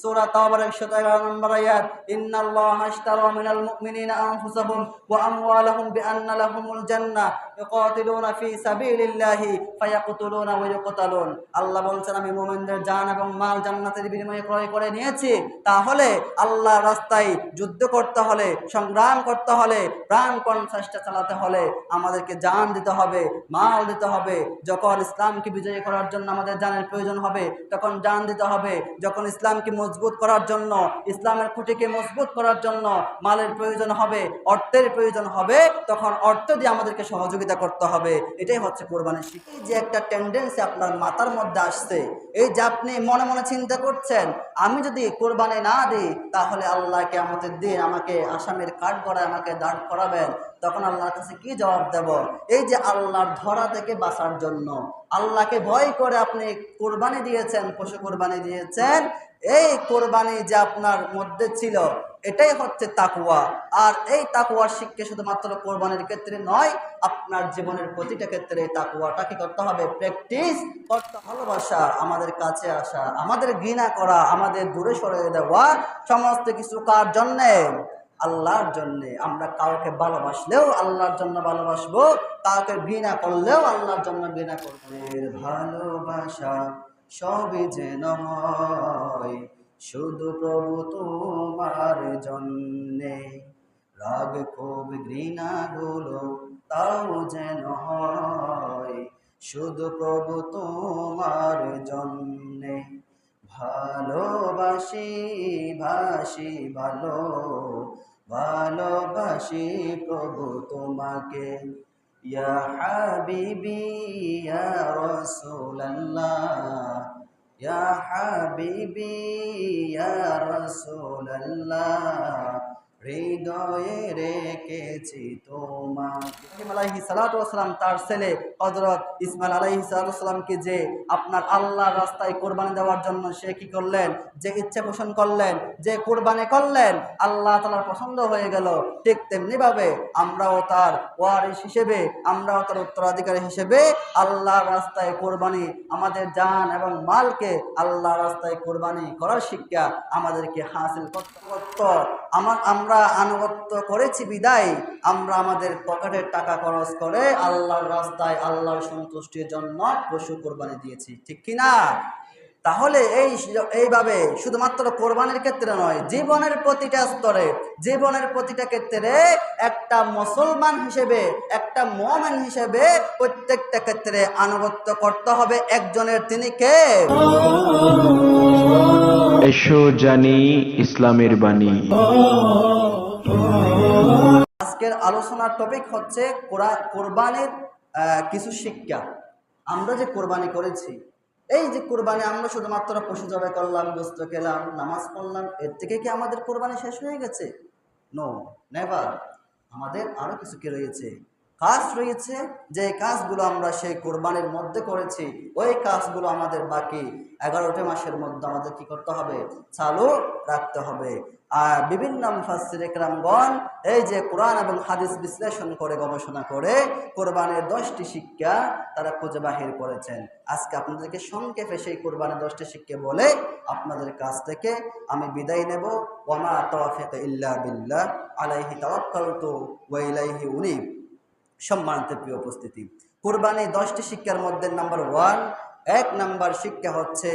সূরা তাওবার 111 নম্বর আয়াত, ইন্নাল্লাহা আশতারা মিনাল মুমিনিনা আনফুসাহুম ওয়া আমওয়ালাহুম বিআন্না লাহুমুল জান্নাহ সাবিলিল্লাহি ফায়াকতুলুনা ওয়া আল্লাহ আমি মুমিনদের জান এবং মাল জান্নাতের বিনিময়ে ক্রয় করে নিয়েছি। তাহলে আল্লাহর রাস্তায় যুদ্ধ করতে হলে, সংগ্রাম করতে হলে প্রাণপণ চেষ্টা চালাতে হলে আমাদেরকে জান দিতে হবে, মাল দিতে হবে। যখন ইসলামকে বিজয়ী করার জন্য আমাদের জানের প্রয়োজন হবে, তখন জান দিতে হবে। যখন ইসলামকে মজবুত করার জন্য, ইসলামের খুঁটিকে মজবুত করার জন্য মালের প্রয়োজন হবে, অর্থের প্রয়োজন হবে, তখন অর্থ দিয়ে আমাদেরকে সহযোগিতা করতে হবে। এটাই হচ্ছে কোরবানির শিক্ষা। যে একটা টেন্ডেন্সি আপনার মাথার মধ্যে আসছে, এই যে আপনি মনে মনে চিন্তা করছেন, আমি যদি কোরবানি না দিই, তাহলে আল্লাহকে আমাদের দিন আমাকে আসামের কাঠ গড়ায় আমাকে দাঁড় করাবেন। তখন আল্লাহর কাছে কি জবাব দেব? এই যে আল্লাহর ধরা থেকে বাঁচার জন্য। আল্লাহকে ভয় করে আপনি কোরবানি দিয়েছেন, পশু কোরবানি দিয়েছেন। এই কোরবানি যে আপনার মধ্যে ছিল, এটাই হচ্ছে তাকুয়া আর এই তাকুয়ার শিক্ষা শুধুমাত্র কোরবানির ক্ষেত্রে নয়, আপনার জীবনের প্রতিটা ক্ষেত্রে তাকুয়াটা কি করতে হবে? প্র্যাকটিস করতে ভালোবাসা, আমাদের কাছে আসা, আমাদের ঘৃণা করা, আমাদের দূরে সরে দেওয়া, সমস্ত কিছু কার জন্যে? আল্লাহর জন্য আমরা কাউকে ভালোবাসলেও আল্লাহর জন্য ভালোবাসবো, কাউকে ঘৃণা করলেও আল্লাহর জন্য ঘৃণা করব। ভালোবাসা সবই যেন হয় শুধু প্রভু তোমার জন্যে। রাগ খুব ঘৃণা গুলো তাও যেন হয় শুধু প্রভু তোমার জন্যে। ভালোবাসি, ভাসি, ভালো ভালোবাসি প্রভু তোমাকে। ইয়া হাবিবি ইয়া রাসূলুল্লাহ। ইয়া হাবিবি ইয়া রাসূলুল্লাহ। হৃদয়ে রেখেছি তোমাকে। তার ছেলে হযরত ইসমাইল আলাইহি সালাতু যে আপনার আল্লাহর রাস্তায় কোরবানি দেওয়ার জন্য সে কি করলেন? যে ইচ্ছা পোষণ করলেন, যে কোরবানি করলেন, আল্লাহ তাআলার পছন্দ হয়ে গেল। ঠিক তেমনি ভাবে আমরাও তার ওয়ারিস হিসেবে, আমরাও তার উত্তরাধিকারী হিসেবে আল্লাহর রাস্তায় কোরবানি, আমাদের জান এবং মালকে আল্লাহর রাস্তায় কোরবানি করার শিক্ষা আমাদেরকে হাসিল করতে করতে আমার আমরা আনুগত্য করেছি বিদায়, আমরা আমাদের পকেটের টাকা খরচ করে আল্লাহর রাস্তায় আল্লাহর সন্তুষ্টির জন্য পশু কোরবানি দিয়েছি, ঠিক কি না? তাহলে এই এইভাবে শুধুমাত্র কোরবানির ক্ষেত্রে নয়, জীবনের প্রতিটা স্তরে, জীবনের প্রতিটা ক্ষেত্রে একটা মুসলমান হিসেবে, একটা মোমেন হিসেবে প্রত্যেকটা ক্ষেত্রে আনুগত্য করতে হবে একজনের, তিনি কে? এসো জানি ইসলামের বাণী। আজকের আলোচনার টপিক হচ্ছে কোরবানির কিছু শিক্ষা। আমরা যে কোরবানি করেছি, এই যে কোরবানি আমরা শুধুমাত্র পশু জবাই করলাম, গোস্ত খেলাম, নামাজ পড়লাম, এর থেকে কি আমাদের কোরবানি শেষ হয়ে গেছে? নো নেভার আমাদের আরও কিছু কি রয়েছে? কাজ রয়েছে, যে কাজগুলো আমরা সেই কোরবানির মধ্যে করেছি, ওই কাজগুলো আমাদের বাকি এগারোটি মাসের মধ্যে আমাদের কি করতে হবে? চালু রাখতে হবে। আর বিভিন্ন একরামগণ এই যে কোরআন এবং হাদিস বিশ্লেষণ করে, গবেষণা করে কোরবানের দশটি শিক্ষা তারা খুঁজে বাহির করেছেন। আজকে আপনাদেরকে সংক্ষেপে সেই কোরবানের দশটি শিক্ষা বলে আপনাদের কাছ থেকে আমি বিদায় নেব। ওয়ামা তওয়াফিক ইল্লা বিল্লাহ, আলাইহি তাওয়াক্কালতু ওয়া উনীব। সম্মানিত প্রিয় উপস্থিতি, কোরবানি দশটি শিক্ষার মধ্যে নাম্বার ওয়ান, এক নাম্বার শিক্ষা হচ্ছে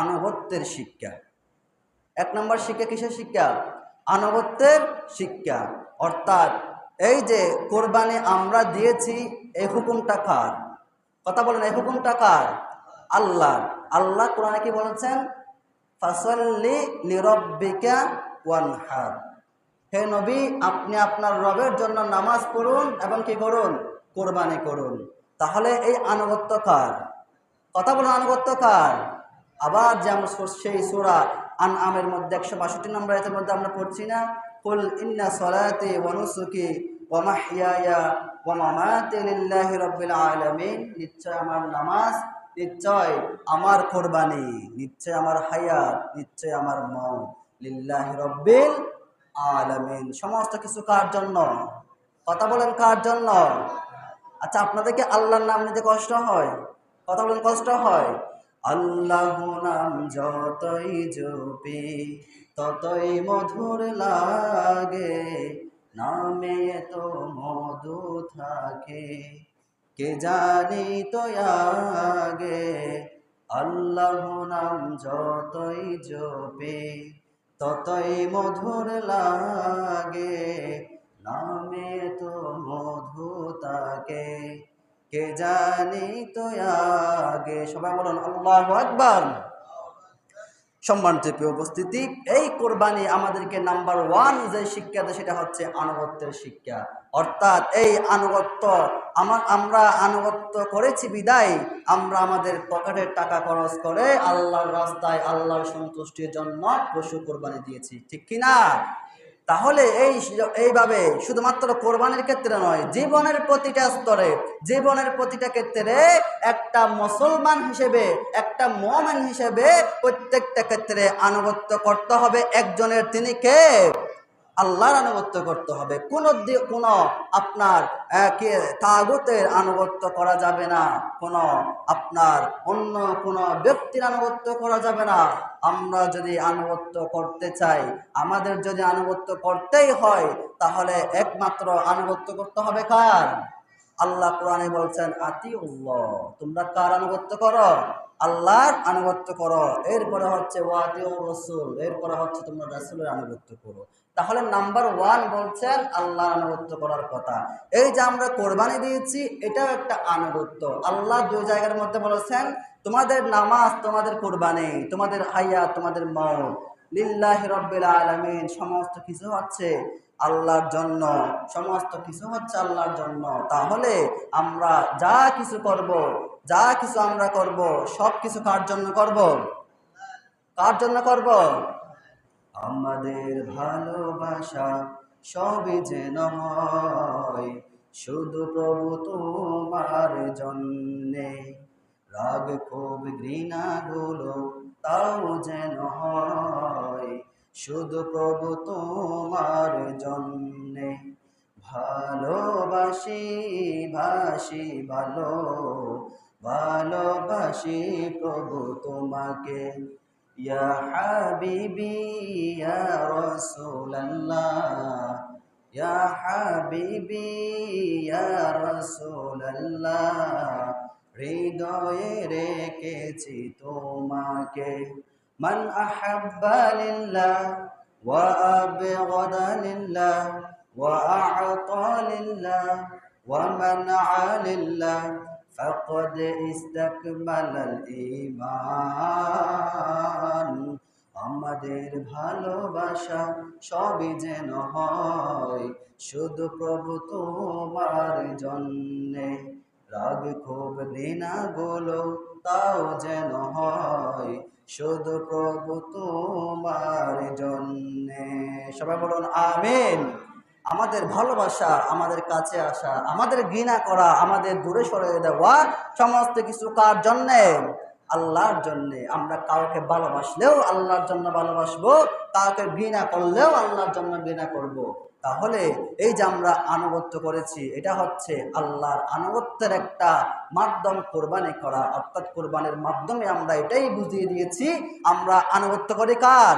আনুগত্যের শিক্ষা। এক নম্বর শিক্ষা কিসের শিক্ষা? আনুগত্যের শিক্ষা। অর্থাৎ এই যে কোরবানি আমরা দিয়েছি, এই হুকুমটা কার? কথা বলেন, এই হুকুমটা কার? আল্লাহ আল্লাহ কোরআনে কি বলেছেন? ফাসল্লি লিরব্বিকা ওয়ানহার হে নবী, আপনি আপনার রবের জন্য নামাজ পড়ুন এবং কি করুন? কোরবানি করুন। তাহলে এই আনুগত্য কার? কথা বলুন, আনুগত্য কার? আবার যে আমরা সেই সুরা আন আমের মধ্যে একশো বাষট্টি নম্বর এতের মধ্যে আমরা পড়ছি না। কুল ইন্না সলাতি ওয়ানুসুকি ওয়া মাহইয়ায়া ওয়া মামাতি লিল্লাহি রাব্বিল আলামিন। নিশ্চয় আমার নামাজ, নিশ্চয় আমার কোরবানি, নিশ্চয় আমার হায়াত, নিশ্চয় আমার মন লিল্লাহি রাব্বিল আলামিন। সমস্ত কিছু কার জন্য? কথা বলেন কার জন্য? আচ্ছা আপনাদেরকে আল্লাহর নাম নিতে কষ্ট হয়? কথা বলেন কষ্ট হয়? আল্লাহ নাম যতই জপি, ততই মধুর লাগে। নামে তো মধু থাকে, কে জানি তো আগে? আল্লাহ নাম যতই জপি, ততই মধুর লাগে। নামে তো মধু তাকে কে জানি তো আগে? সবাই বলুন, আল্লাহ আকবার। সম্মানিত প্রিয় উপস্থিতি, এই কোরবানি আমাদেরকে নাম্বার ওয়ান যে শিক্ষা দেয়, সেটা হচ্ছে আনুগত্যের শিক্ষা। অর্থাৎ এই আনুগত্য আমার, আমরা আনুগত্য করেছি বিদায়, আমরা আমাদের পকেটের টাকা খরচ করে আল্লাহর রাস্তায় আল্লাহর সন্তুষ্টির জন্য পশু কোরবানি দিয়েছি। ঠিক কি না তাহলে এই এইভাবে শুধুমাত্র কোরবানির ক্ষেত্রে নয়, জীবনের প্রতিটা স্তরে, জীবনের প্রতিটা ক্ষেত্রে একটা মুসলমান হিসেবে, একটা মোমেন হিসেবে প্রত্যেকটা ক্ষেত্রে আনুগত্য করতে হবে। একজনের তিনি কে? আল্লাহর আনুগত্য করতে হবে। কোনো কোনো আপনার কে, তাগুতের আনুগত্য করা যাবে না। কোনো আপনার অন্য কোনো ব্যক্তির আনুগত্য করা যাবে না। আমরা যদি আনুগত্য করতে চাই, আমাদের যদি আনুগত্য করতেই হয়, তাহলে একমাত্র আনুগত্য করতে হবে কার? আল্লাহ কোরআনে বলছেন আতি তোমরা কার আনুগত্য করো? আল্লাহর আনুগত্য করো। এরপরে হচ্ছে ওয়াতি ও রসুল। এরপরে হচ্ছে তোমরা রসুলের আনুগত্য করো। তাহলে নাম্বার ওয়ান বলছেন আল্লাহ আনুগত্য করার কথা। এই যে আমরা কোরবানি দিয়েছি, এটাও একটা আনুগত্য। আল্লাহ দুই জায়গার মধ্যে বলেছেন, তোমাদের নামাজ, তোমাদের কোরবানি, তোমাদের হাইয়া, তোমাদের মৌ লিল্লাহ রব্বিল আলমিন। সমস্ত কিছু হচ্ছে আল্লাহর জন্য। সমস্ত কিছু হচ্ছে আল্লাহর জন্য। তাহলে আমরা যা কিছু করব যা কিছু আমরা করব, সব কিছু কার জন্য করব? কার জন্য করব? আমাদের ভালোবাসা সবই যেন হয় শুধু প্রভু তোমার জন্যে। রাগ খুব ঘৃণাগুলো তাও যেন হয়, শুধু প্রভু তোমার জন্যে। ভালোবাসি, ভাসি, ভালো ভালোবাসি প্রভু তোমাকে। ইয়া হাবিবি, ইয়া রাসূলুল্লাহ। ইয়া হাবিবি, ইয়া রাসূলুল্লাহ। হৃদয়ে রেখেছি তোমাকে। মান আহাব্বা লিল্লাহ, ওয়া আবগাদা লিল্লাহ, ওয়া আ'তা লিল্লাহ, ওয়া মানআ লিল্লাহ। فقد استكمل الإيمان আমাদের ভালোবাসা সবই যেন হয় শুধু প্রভু তোমার জন্যে রাগ খুব ঘৃণা গুলো তাও যেন হয় শুধু প্রভু তোমার জন্যে সবাই বলুন আমিন আমাদের ভালোবাসা, আমাদের কাছে আসা, আমাদের ঘৃণা করা, আমাদের দূরে সরে দেওয়া সমস্ত কিছু কার জন্যে? আল্লাহর জন্যে। আমরা কাউকে ভালোবাসলেও আল্লাহর জন্য ভালোবাসবো, কাউকে ঘৃণা করলেও আল্লাহর জন্য ঘৃণা করব। তাহলে এই যে আমরা আনুগত্য করেছি, এটা হচ্ছে আল্লাহর আনুগত্যের একটা মাধ্যম কোরবানি করা। অর্থাৎ কোরবানির মাধ্যমে আমরা এটাই বুঝিয়ে দিয়েছি, আমরা আনুগত্য করি কার?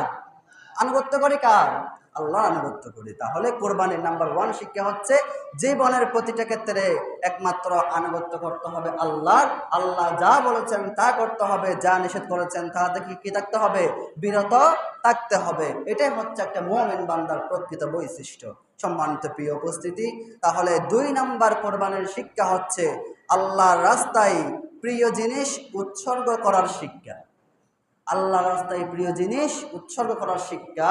আনুগত্য করি কার? আল্লাহ আনুগত্য করি। তাহলে কোরবানির নাম্বার ওয়ান শিক্ষা হচ্ছে, জীবনের প্রতিটা ক্ষেত্রে একমাত্র আনুগত্য করতে হবে আল্লাহর আল্লাহ যা বলেছেন তা করতে হবে, যা নিষেধ করেছেন তা থেকে কি থাকতে হবে? বিরত থাকতে হবে। এটাই হচ্ছে একটা মোমেন বান্দার প্রকৃত বৈশিষ্ট্য। সম্মানিত প্রিয় উপস্থিতি, তাহলে দুই নাম্বার কোরবানির শিক্ষা হচ্ছে আল্লাহর রাস্তায় প্রিয় জিনিস উৎসর্গ করার শিক্ষা। আল্লাহ রাস্তায় প্রিয় জিনিস উৎসর্গ করার শিক্ষা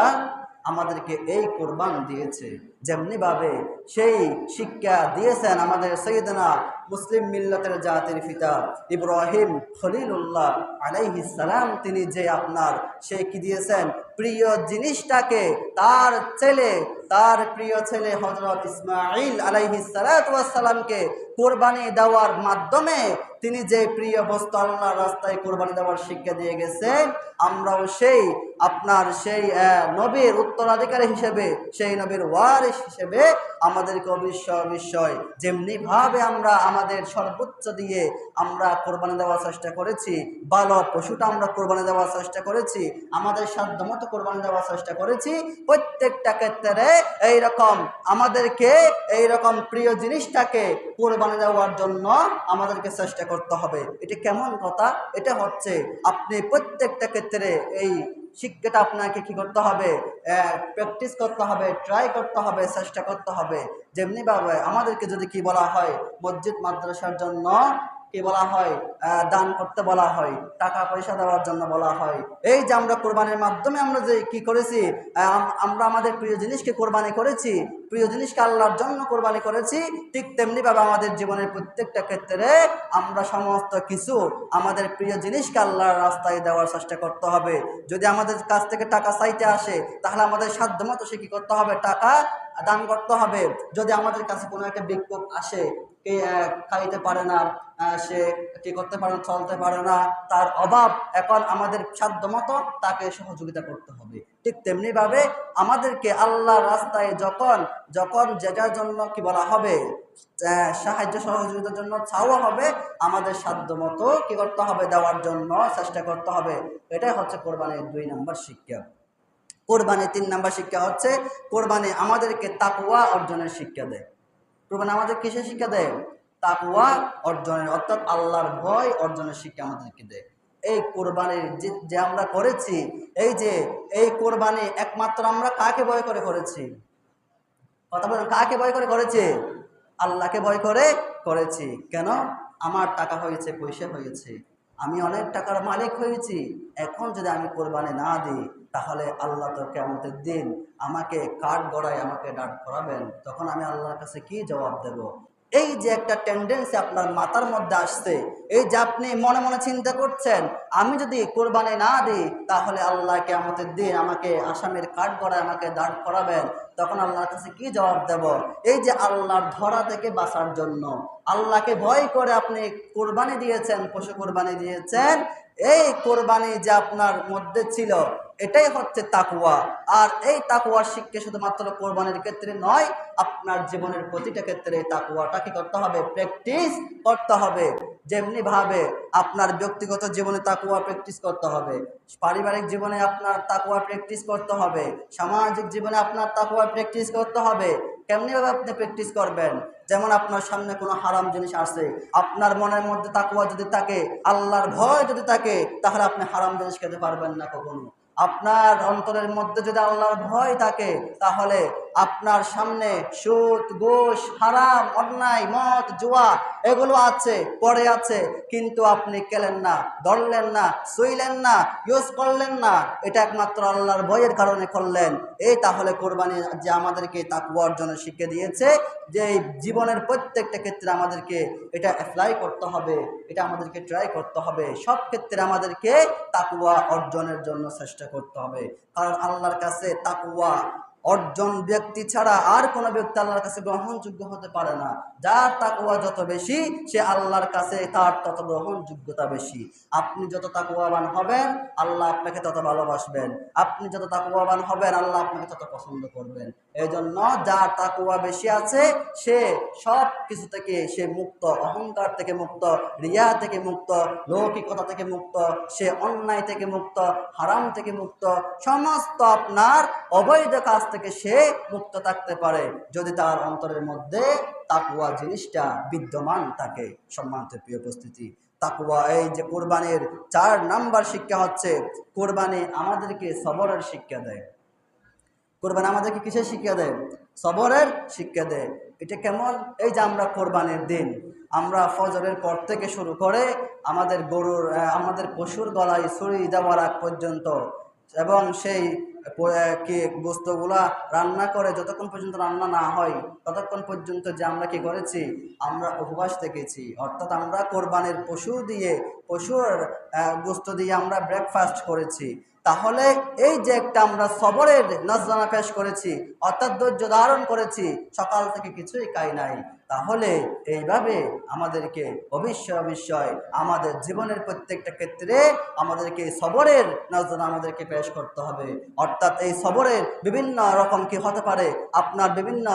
আমাদেরকে এই কোরবান দিয়েছে। যেমনিভাবে সেই শিক্ষা দিয়েছেন আমাদের সৈদনা মুসলিম মিল্লতের জাতির পিতা ইব্রাহিম খলিলুল্লাহ সালাম। তিনি যে আপনার সে কি দিয়েছেন, প্রিয় জিনিসটাকে তার ছেলে তার প্রিয় ছেলে হজরত ইসমাইল আলাইহি সালামকে কোরবানি দেওয়ার মাধ্যমে তিনি যে প্রিয় বস্তু আল্লাহর রাস্তায় কোরবানি দেওয়ার শিক্ষা দিয়ে গেছেন আমরাও সেই, আপনার সেই নবীর উত্তরাধিকারী হিসেবে, সেই নবীর ওয়ারিস হিসেবে আমাদেরকে অবশ্যই অবশ্যই যেমনিভাবে আমরা আমাদের সর্বোচ্চ দিয়ে আমরা কোরবানি দেওয়ার চেষ্টা করেছি ভালো পশুটা আমরা কোরবানি দেওয়ার চেষ্টা করেছি, আমাদের সাধ্য মতো কোরবানি দেওয়ার চেষ্টা করেছি, প্রত্যেকটা ক্ষেত্রে এইরকম। আমাদেরকে এইরকম প্রিয় জিনিসটাকে কোরবানি দেওয়ার জন্য আমাদেরকে চেষ্টা করতে হবে। এটা কেমন কথা? এটা হচ্ছে আপনি প্রত্যেকটা ক্ষেত্রে এই শিক্ষাটা আপনাকে কি করতে হবে প্র্যাকটিস করতে হবে ট্রাই করতে হবে, চেষ্টা করতে হবে। যেমনিভাবে আমাদেরকে যদি কি বলা হয়, মসজিদ মাদ্রাসার জন্য কি বলা হয়? দান করতে বলা হয়, টাকা পয়সা দেওয়ার জন্য বলা হয়। এই যে আমরা কোরবানির মাধ্যমে আমরা যে কি করেছি আমরা আমাদের প্রিয় জিনিসকে কোরবানি করেছি, প্রিয় জিনিসকে আল্লাহর জন্য কোরবানি করেছি, ঠিক তেমনিভাবে আমাদের জীবনের প্রত্যেকটা ক্ষেত্রে আমরা সমস্ত কিছু আমাদের প্রিয় জিনিসকে আল্লাহর রাস্তায় দেওয়ার চেষ্টা করতে হবে। যদি আমাদের কাছ থেকে টাকা চাইতে আসে, তাহলে আমাদের সাধ্য মতো সে কি করতে হবে? টাকা দান করতে হবে। যদি আমাদের কাছে কোনো একটা বিক্ষোভ আসে খাইতে পারে না সে কি করতে পারে না, চলতে পারে না তার অভাব এখন আমাদের সাধ্য মতো তাকে সহযোগিতা করতে হবে। ঠিক তেমনি ভাবে আমাদেরকে আল্লাহ রাস্তায় যখন যখন যেটার জন্য কি বলা হবে সাহায্য সহযোগিতার জন্য চাওয়া হবে আমাদের সাধ্য মতো কি করতে হবে দেওয়ার জন্য চেষ্টা করতে হবে। এটাই হচ্ছে কোরবানির দুই নম্বর শিক্ষা। কোরবানি তিন নাম্বার শিক্ষা হচ্ছে কোরবানি আমাদেরকে তাকুয়া অর্জনের শিক্ষা দেয়। কোরবানি আমাদের কিসের শিক্ষা দেয়? তাকুয়া অর্জনের। অর্থাৎ আল্লাহর ভয় অর্জনের শিক্ষা আমাদেরকে দেয়। এই কোরবানির যে যে আমরা করেছি, এই যে এই কোরবানি একমাত্র আমরা কাকে ভয় করে করেছি? কথা বলেন, কাকে ভয় করে করেছি? আল্লাহকে ভয় করে করেছি। কেন? আমার টাকা হয়েছে, পয়সা হয়েছে। আমি অনেক টাকার মালিক হয়েছি। এখন যদি আমি কোরবানি না দিই, তাহলে আল্লাহ তো কেমতের দিন আমাকে কাঠ গড়ায় আমাকে ডাট করাবেন। তখন আমি আল্লাহর কাছে কি জবাব দেব? এই যে একটা টেন্ডেন্সি আপনার মাথার মধ্যে আসছে, এই যে আপনি মনে মনে চিন্তা করছেন, আমি যদি কোরবানি না দিই, তাহলে আল্লাহ কেমতের দিন আমাকে আসামের কাঠ গড়ায় আমাকে দাঁড় করাবেন। তখন আল্লাহর কাছে কি জবাব দেব? এই যে আল্লাহর ধরা থেকে বাঁচার জন্য। আল্লাহকে ভয় করে আপনি কোরবানি দিয়েছেন, পশু কোরবানি দিয়েছেন এই কোরবানি যে আপনার মধ্যে ছিল, এটাই হচ্ছে তাকুয়া আর এই তাকুয়ার শিক্ষা শুধুমাত্র কোরবানির ক্ষেত্রে নয়, আপনার জীবনের প্রতিটা ক্ষেত্রে তাকুয়াটা কি করতে হবে? প্র্যাকটিস করতে হবে। যেমনি ভাবে আপনার ব্যক্তিগত জীবনে তাকুয়া প্র্যাকটিস করতে হবে, পারিবারিক জীবনে আপনার তাকুয়া প্র্যাকটিস করতে হবে, সামাজিক জীবনে আপনার তাকুয়া প্র্যাকটিস করতে হবে কেমনিভাবে আপনি প্র্যাকটিস করবেন। যেমন আপনার সামনে কোনো হারাম জিনিস আসে, আপনার মনের মধ্যে তাকুয়া যদি থাকে, আল্লাহর ভয় যদি থাকে, তাহলে আপনি হারাম জিনিস খেতে পারবেন না কখনো। আপনার অন্তরের মধ্যে যদি আল্লাহর ভয় থাকে, তাহলে আপনার সামনে সুদ, ঘুষ, হারাম, অন্যায়, মদ, জুয়া, এগুলো আছে, পড়ে আছে, কিন্তু আপনি কেলেন না, ধরলেন না শুইলেন না, ইউজ করলেন না, এটা একমাত্র আল্লাহর ভয়ের কারণে করলেন। এই তাহলে কোরবানি যে আমাদেরকে তাকুয়া অর্জনের শিখে দিয়েছে, যে জীবনের প্রত্যেকটা ক্ষেত্রে আমাদেরকে এটা অ্যাপ্লাই করতে হবে, এটা আমাদেরকে ট্রাই করতে হবে। সব ক্ষেত্রে আমাদেরকে তাকুয়া অর্জনের জন্য চেষ্টা করতে হবে। কারণ আল্লাহর কাছে তাকুয়া অর্জন ব্যক্তি ছাড়া আর কোনো ব্যক্তি আল্লাহর কাছে গ্রহণযোগ্য হতে পারে না। যার তাকুয়া যত বেশি, সে আল্লাহর কাছে তার তত গ্রহণযোগ্যতা বেশি। আপনি যত তাকুয়াবান হবেন, আল্লাহ আপনাকে তত ভালোবাসবেন। আপনি যত তাকুয়াবান হবেন, আল্লাহ আপনাকে তত পছন্দ করবেন। এই জন্য যার তাকুয়া বেশি আছে, সে সব কিছু থেকে সে মুক্ত, অহংকার থেকে মুক্ত, রিয়া থেকে মুক্ত, লৌকিকতা থেকে মুক্ত, সে অন্যায় থেকে মুক্ত, হারাম থেকে মুক্ত, সমস্ত আপনার অবৈধ কাজ থেকে সে মুক্ত থাকতে পারে যদি তার অন্তরের মধ্যে তাকুয়া জিনিসটা বিদ্যমান থাকে। সম্মানিত প্রিয় উপস্থিতি তাকুয়া এই যে কোরবানির চার নাম্বার শিক্ষা হচ্ছে, কোরবানি আমাদেরকে সবরের শিক্ষা দেয়। কোরবানি আমাদেরকে কিসের শিক্ষা দেয়? সবরের শিক্ষা দেয়। এটা কেমন? এই যে আমরা কোরবানির দিন, আমরা ফজরের পর থেকে শুরু করে আমাদের গরুর, আমাদের পশুর গলায় ছড়িয়ে দেওয়ার আগ পর্যন্ত এবং সেই কি বস্তুগুলা রান্না করে, যতক্ষণ পর্যন্ত রান্না না হয়, ততক্ষণ পর্যন্ত যে আমরা কি করেছি, আমরা উপবাস থেকেছি। অর্থাৎ আমরা কোরবানির পশু দিয়ে, পশুর গোস্ত দিয়ে আমরা ব্রেকফাস্ট করেছি। তাহলে এই যে একটা আমরা সবরের নজরানা পেশ করেছি, অর্থাৎ ধৈর্য ধারণ করেছি, সকাল থেকে কিছুই খাই নাই। তাহলে এইভাবে আমাদেরকে অবশ্যই অবশ্যই আমাদের জীবনের প্রত্যেকটা ক্ষেত্রে আমাদেরকে সবরের নজর আমাদেরকে পেশ করতে হবে। অর্থাৎ এই সবরের বিভিন্ন রকম কি হতে পারে? আপনার বিভিন্ন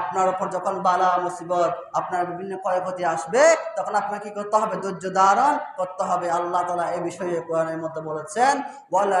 আপনার উপর যখন বালা, মুসিবত, আপনার বিভিন্ন ক্ষয়ক্ষতি আসবে, তখন আপনাকে কি করতে হবে? ধৈর্য ধারণ করতে হবে। আল্লাহ তালা এই বিষয়ে কোরআনের মধ্যে বলেছেন, ওয়ালা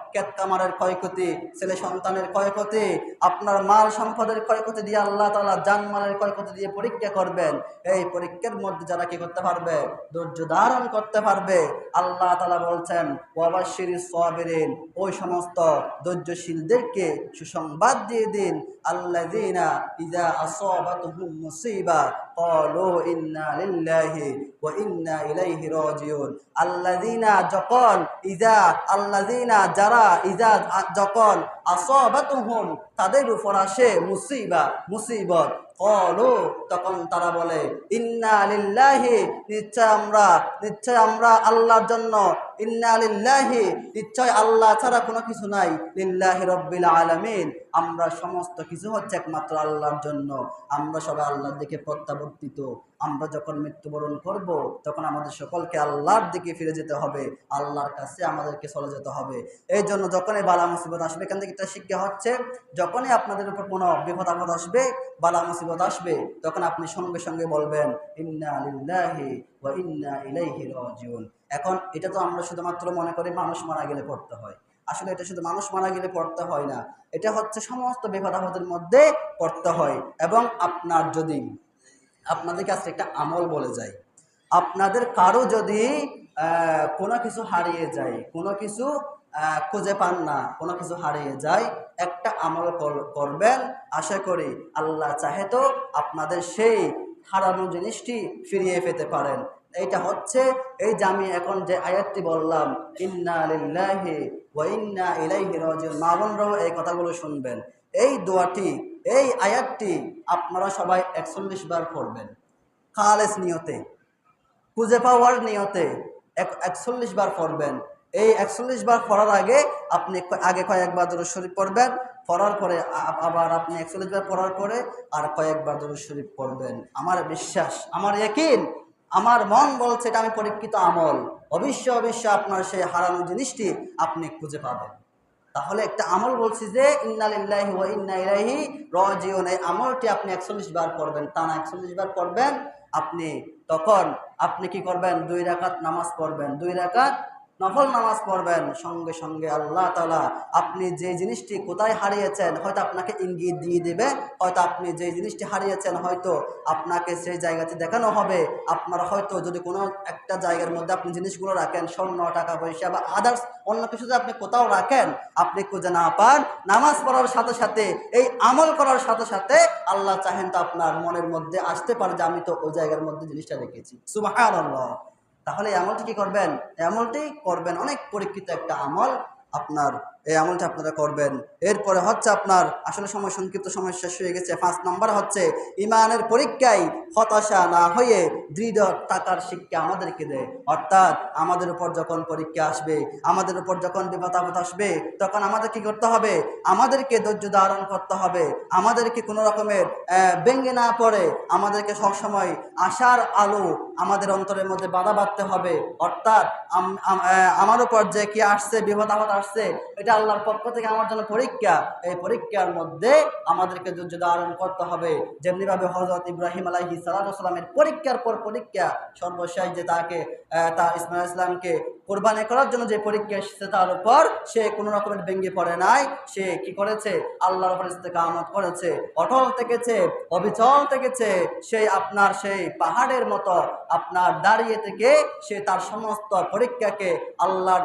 কেতকামারের ক্ষয়ক্ষতি, ছেলে সন্তানের ক্ষয়ক্ষতি, আপনার মাল সম্পদের ক্ষয়ক্ষতি দিয়ে আল্লাহ তালা জানমালের ক্ষয়ক্ষতি দিয়ে পরীক্ষা করবেন। এই পরীক্ষার মধ্যে যারা কি করতে পারবে? ধৈর্য ধারণ করতে পারবে। আল্লাহ তালা বলছেন ওয়াবাশির সাবিরিন ওই সমস্ত ধৈর্যশীলদেরকে সুসংবাদ দিয়ে দিন। আল্লাযীনা ইযা আসাবাতুহুম মুসিবা قالوا إنا لله وإنا إليه راجعون الذين যখন ইজা আল্লাযীনা যারা ইজা যখন আসাবাতুহুম তাদের উপর আসে মুসিবা মুসিবত কলু, তখন তারা বলে, ইন্না আলিল্লাহি নিশ্চয় আমরা নিশ্চয় আমরা আল্লাহর জন্য, ইন্না আলিল্লাহি নিশ্চয় আল্লাহ ছাড়া কোনো কিছু নাই, লিল্লাহি রব্বিল আলমিন, আমরা সমস্ত কিছু হচ্ছে একমাত্র আল্লাহর জন্য, আমরা সবাই আল্লাহর দিকে প্রত্যাবর্তিত। আমরা যখন মৃত্যুবরণ করব, তখন আমাদের সকলকে আল্লাহর দিকে ফিরে যেতে হবে, আল্লাহর কাছে আমাদেরকে চলে যেতে হবে। এই জন্য যখনই বালা মুসিবত আসবে, এখান থেকে একটা শিক্ষা হচ্ছে, যখনই আপনাদের উপর কোনো বিপদ আপদ আসবে, বালা মুসিবত আসবে, তখন আপনি সঙ্গে সঙ্গে বলবেন, ইন্না লিল্লাহি ওয়া ইন্না ইলাইহি রাজিউন। এখন এটা তো আমরা শুধুমাত্র মনে করি মানুষ মারা গেলে পড়তে হয়। আসলে এটা শুধু মানুষ মারা গেলে পড়তে হয় না, এটা হচ্ছে সমস্ত বিপদ আপদের মধ্যে পড়তে হয়। এবং আপনার যদি আপনাদের কাছে একটা আমল বলে যায় আপনাদের কারও যদি কোনো কিছু হারিয়ে যায়, কোনো কিছু খুঁজে পান না, কোনো কিছু হারিয়ে যায়, একটা আমল কর- করবেন, আশা করি আল্লাহ চাহে তো আপনাদের সেই হারানো জিনিসটি ফিরিয়ে পেতে পারেন। এইটা হচ্ছে, এই যে আমি এখন যে আয়াতটি বললাম, ইন্না লিল্লাহি ইন্না ইলাইহি রাজিউন মা বোনরাও এই কথাগুলো শুনবেন। এই দোয়াটি এই আয়াতটি আপনারা সবাই একচল্লিশ বার পড়বেন। খালেস নিয়তে, খুঁজে পাওয়ার নিয়তে এক একচল্লিশ বার পড়বেন। এই একচল্লিশ বার পড়ার আগে আপনি আগে কয়েকবার দরুদ শরীফ পড়বেন, পড়ার পরে আবার আপনি একচল্লিশ বার পড়ার পরে আর কয়েকবার দরুদ শরীফ পড়বেন। আমার বিশ্বাস, আমার একিন আমার মন বলছে এটা আমি পরীক্ষিত আমল। অবশ্য অবশ্য আপনার সেই হারানো জিনিসটি আপনি খুঁজে পাবেন। তাহলে একটা আমল বলছি যে, ইন্নালিল্লাহি ও ইন্না ইলাহি রাজিউন। এই আমলটি আপনি একচল্লিশ বার করবেন টানা একচল্লিশ বার করবেন আপনি তখন আপনি কি করবেন? দুই রাকাত নামাজ পড়বেন। দুই রাকাত নফল নামাজ পড়বেন, সঙ্গে সঙ্গে আল্লাহ তালা আপনি যে জিনিসটি কোথায় হারিয়েছেন হয়তো আপনাকে ইঙ্গিত দিয়ে দেবে, হয়তো আপনি যে জিনিসটি হারিয়েছেন হয়তো আপনাকে সেই জায়গাতে দেখানো হবে, আপনার হয়তো যদি কোনো একটা জায়গার মধ্যে আপনি জিনিসগুলো রাখেন, স্বর্ণ, টাকা পয়সা বা আদার্স অন্য কিছু যদি আপনি কোথাও রাখেন, আপনি খুঁজে না পান, নামাজ পড়ার সাথে সাথে, এই আমল করার সাথে সাথে আল্লাহ চাহেন তো আপনার মনের মধ্যে আসতে পারে যে আমি তো ওই জায়গার মধ্যে জিনিসটা রেখেছি। সুবাহ তাহলে আমলটি কি করবেন? আমলটি করবেন। অনেক পরীক্ষিত একটা আমল আপনার এই আমলটা আপনারা করবেন। এরপরে হচ্ছে আপনার আসলে সময়, সংক্ষিপ্ত সময় শেষ হয়ে গেছে। পাঁচ নম্বর হচ্ছে, ইমানের পরীক্ষায় হতাশা না হয়ে দৃঢ় টাকার শিক্ষা আমাদেরকে দেয়। অর্থাৎ আমাদের উপর যখন পরীক্ষা আসবে, আমাদের উপর যখন বিপদ আপদ আসবে, তখন আমাদের কি করতে হবে? আমাদেরকে ধৈর্য ধারণ করতে হবে। আমাদেরকে কোনো রকমের ব্যঙ্গে না পড়ে আমাদেরকে সবসময় আশার আলো আমাদের অন্তরের মধ্যে বাধা বাঁধতে হবে। অর্থাৎ আমার উপর যে কি আসছে বিপদ আপদ আসছে, এটা আল্লাহর পক্ষ থেকে আমার জন্য পরীক্ষা। এই পরীক্ষার মধ্যে আমাদেরকে ধৈর্য ধারণ করতে হবে। যেমনিভাবে হজরত ইব্রাহিম আলাইহি সালামের পরীক্ষার পর পরীক্ষা সর্বশেষ যে তাকে আহ, তা ইসমাইল ইসলামকে কোরবানি করার জন্য যে পরীক্ষা এসেছে তার উপর সে কোনো রকমের ভেঙে পড়ে নাই। সে কি করেছে? আল্লাহর উপর ইস্তেকামত করেছে। অটল থেকেছে, অবিচল থেকেছে। সে আপনার সেই পাহাড়ের মতো আপনার দাঁড়িয়ে থেকে সে তার সমস্ত পরীক্ষাকে আল্লাহর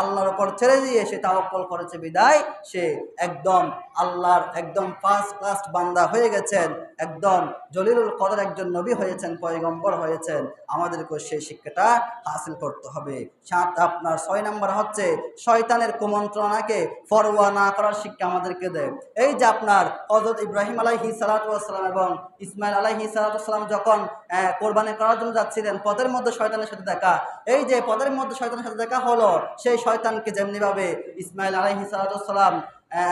আল্লাহর উপর ছেড়ে দিয়ে সে তাওয়াক্কল করেছে বিদায়। সে একদম আল্লাহর একদম ফার্স্ট ক্লাস বান্দা হয়ে গেছেন। একদম জলিলুল কদর একজন নবী হয়েছেন, পয়গম্বর হয়েছেন। আমাদেরকে সেই শিক্ষাটা হাসিল করতে হবে। সাত আপনার ছয় নম্বর হচ্ছে শয়তানের কুমন্ত্রণাকে ফরওয়া না করার শিক্ষা আমাদেরকে দেয় এই যে আপনার হজরত ইব্রাহিম আলাহি সালাতাম এবং ইসমাইল আলাইহি সালাতাম যখন কোরবানি করার জন্য যাচ্ছিলেন, পদের মধ্যে শয়তানের সাথে দেখা। এই যে পদের মধ্যে শয়তানের সাথে দেখা হলো, সেই শয়তানকে যেমনিভাবে ইসমাইল আলাইহি সালাতাম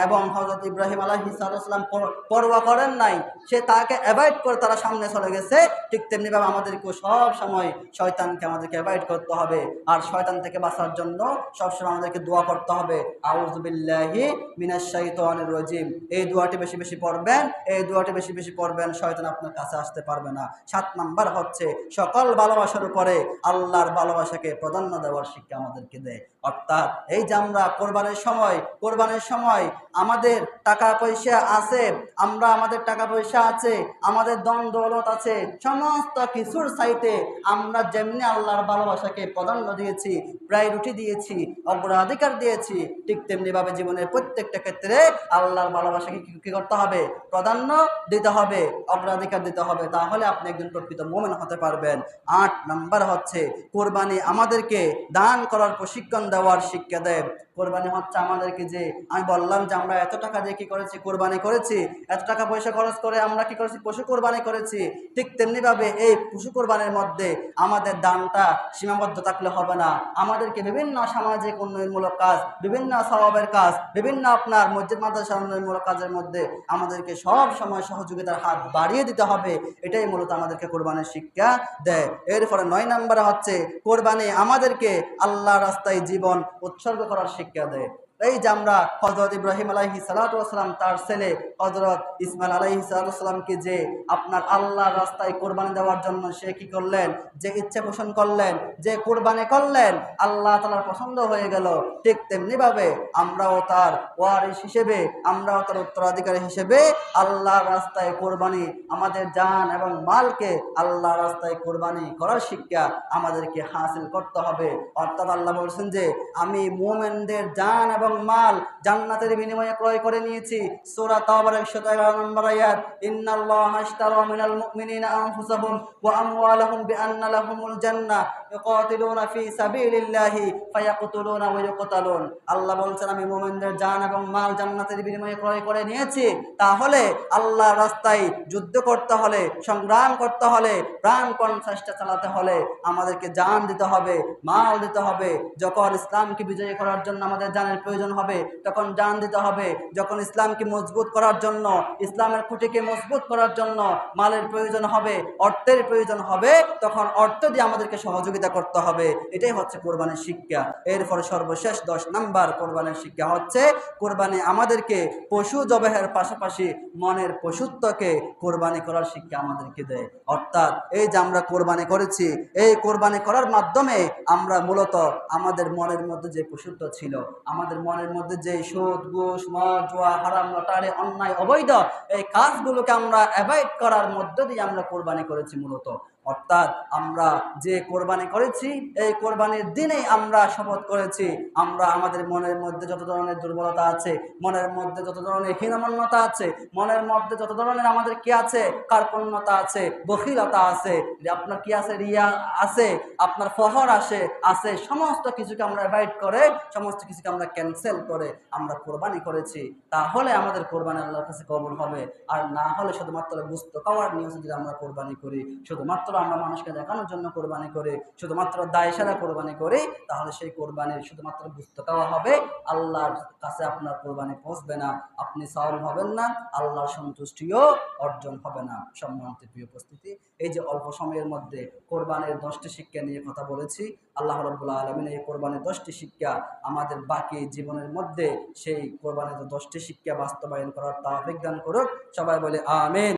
এবং হজরত ইব্রাহিম আলাহি সাল্লাম পরোয়া করেন নাই। সে তাকে অ্যাভয়েড করে তারা সামনে চলে গেছে। ঠিক তেমনিভাবে আমাদেরকেও সব সময় শয়তানকে আমাদেরকে অ্যাভয়েড করতে হবে। আর শয়তান থেকে বাঁচার জন্য সবসময় আমাদেরকে দোয়া করতে হবে। আউজবিল্লাহি মিনাশাইতানির রজিম। এই দোয়াটি বেশি বেশি পড়বেন, এই দোয়াটি বেশি বেশি পড়বেন, শয়তান আপনার কাছে আসতে পারবে না। সাত নাম্বার হচ্ছে, সকল ভালোবাসার উপরে আল্লাহর ভালোবাসাকে প্রাধান্য দেওয়ার শিক্ষা আমাদেরকে দেয়। অর্থাৎ এই যে আমরা কোরবানের সময়, কোরবানির সময় আমাদের টাকা পয়সা আছে, আমরা আমাদের টাকা পয়সা আছে, আমাদের দন দৌলত আছে, সমস্ত কিছুর সাইতে আমরা যেমনি আল্লাহর ভালোবাসাকে প্রাধান্য দিয়েছি, প্রায়োরিটি দিয়েছি, অগ্রাধিকার দিয়েছি, ঠিক তেমনিভাবে জীবনের প্রত্যেকটা ক্ষেত্রে আল্লাহর ভালোবাসাকে কি করতে হবে? প্রাধান্য দিতে হবে, অগ্রাধিকার দিতে হবে। তাহলে আপনি একজন প্রকৃত মোমেন হতে পারবেন। আট নাম্বার হচ্ছে, কোরবানি আমাদেরকে দান করার প্রশিক্ষণ দেওয়ার শিক্ষা দেয়। কোরবানি হচ্ছে আমাদেরকে যে, আমি বললাম যে আমরা এত টাকা দিয়ে কি করেছি? কোরবানি করেছি। এত টাকা পয়সা খরচ করে আমরা কি করেছি? পশু কোরবানি করেছি। ঠিক তেমনিভাবে এই পশু কোরবানির মধ্যে আমাদের দানটা সীমাবদ্ধ থাকলে হবে না। আমাদেরকে বিভিন্ন সামাজিক উন্নয়নমূলক কাজ, বিভিন্ন স্বভাবের কাজ, বিভিন্ন আপনার মসজিদ মাদ্রাসা উন্নয়নমূলক কাজের মধ্যে আমাদেরকে সব সময় সহযোগিতার হাত বাড়িয়ে দিতে হবে। এটাই মূলত আমাদেরকে কোরবানির শিক্ষা দেয়। এরপরে নয় নম্বরে হচ্ছে, কোরবানি আমাদেরকে আল্লাহ রাস্তায় জীবন উৎসর্গ করার শিক্ষা দেয়। এই যে আমরা হজরত ইব্রাহিম আলাইহি সালাতাম তার ছেলে হজরত ইসমাইল আলাইহি সালাতামকে যে আপনার আল্লাহ রাস্তায় কোরবানি দেওয়ার জন্য সে কি করলেন? যে ইচ্ছে পোষণ করলেন, যে কোরবানি করলেন, আল্লাহ তালার পছন্দ হয়ে গেল। ঠিক তেমনিভাবে আমরাও তার ওয়ারিস হিসেবে, আমরাও তার উত্তরাধিকারী হিসেবে আল্লাহ রাস্তায় কোরবানি, আমাদের জান এবং মালকে আল্লাহ রাস্তায় কোরবানি করার শিক্ষা আমাদেরকে হাসিল করতে হবে। অর্থাৎ আল্লাহ বলছেন যে, আমি মোমেনদের জান এবং মাল জান্নাতের বিনিময়ে ক্রয় করে নিয়েছি। সূরা তাওবার 111 নম্বর আয়াত, ইন্নাল্লাহা আশতারা মিনাল মুমিনিনা আনফুসাহুম ওয়া আমওয়ালাহুম বিআন্না লাহুমুল জান্নাহ ইউকাতিলুনা ফি সাবিলিল্লাহি ফায়াকতুলুনা ওয়া ইউকতালুন। আল্লাহ বলছেন, আমি মুমিনদের জান এবং মাল জান্নাতের বিনিময়ে ক্রয় করে নিয়েছি। তাহলে আল্লাহ রাস্তায় যুদ্ধ করতে হলে, সংগ্রাম করতে হলে প্রাণপণ চেষ্টা চালাতে হলে আমাদেরকে জান দিতে হবে, মাল দিতে হবে। যখন ইসলামকে বিজয়ী করার জন্য আমাদের জানের প্রয়োজন হবে, তখন জান দিতে হবে। যখন ইসলামকে মজবুত করার জন্য, ইসলামের খুঁটিকে মজবুত করার জন্য মালের প্রয়োজন হবে, অর্থের প্রয়োজন হবে, তখন অর্থ দিয়ে আমাদেরকে সহযোগিতা করতে হবে। এটাই হচ্ছে কোরবানির শিক্ষা। এরপরে সর্বশেষ দশ নাম্বার কোরবানির শিক্ষা হচ্ছে, কোরবানি আমাদেরকে পশু জবাহের পাশাপাশি মনের পশুত্বকে কোরবানি করার শিক্ষা আমাদেরকে দেয়। অর্থাৎ এই যে আমরা কোরবানি করেছি, এই কোরবানি করার মাধ্যমে আমরা মূলত আমাদের মনের মধ্যে যে পশুত্ব ছিল, আমাদের মনের মধ্যে যে সুদ, ঘুষ মদ জোয়া, হারাম, লটারে, অন্যায়, অবৈধ এই কাজগুলোকে আমরা অ্যাভয়েড করার মধ্য দিয়ে আমরা কোরবানি করেছি মূলত। অর্থাৎ আমরা যে কোরবানি করেছি, এই কোরবানির দিনেই আমরা শপথ করেছি। আমরা আমাদের মনের মধ্যে যত ধরনের দুর্বলতা আছে, মনের মধ্যে যত ধরনের হীনমন্যতা আছে, মনের মধ্যে যত ধরনের আমাদের কি আছে, কার্পণ্যতা আছে, বখিলতা আছে, আপনার কি আছে, রিয়া আছে, আপনার ফহর আসে, আছে, সমস্ত কিছুকে আমরা অ্যাভয়েড করে, সমস্ত কিছুকে আমরা ক্যান্সেল করে আমরা কোরবানি করেছি। তাহলে আমাদের কোরবানি আল্লাহর কাছে কবুল হবে। আর না হলে শুধুমাত্র বুঝতে পাওয়ার নিউজে যদি আমরা কোরবানি করি, শুধুমাত্র আমরা মানুষকে দেখানোর জন্য কোরবানি করি, শুধুমাত্র দায় সারা কোরবানি করি, তাহলে সেই কোরবানির শুধুমাত্র বুঝতে পাওয়া হবে। আল্লাহর কাছে আপনার কোরবানি পৌঁছবে না, আপনি সফল হবেন না, আল্লাহর সন্তুষ্টিও অর্জন হবে না। সম্মানিত প্রিয় উপস্থিতি, এই যে অল্প সময়ের মধ্যে কোরবানির দশটি শিক্ষা নিয়ে কথা বলেছি, আল্লাহ রব্বুল্লাহ আলমিন এই কোরবানির দশটি শিক্ষা আমাদের বাকি জীবনের মধ্যে সেই কোরবানির দশটি শিক্ষা বাস্তবায়ন করার তা বিজ্ঞান করুক। সবাই বলে, আমিন।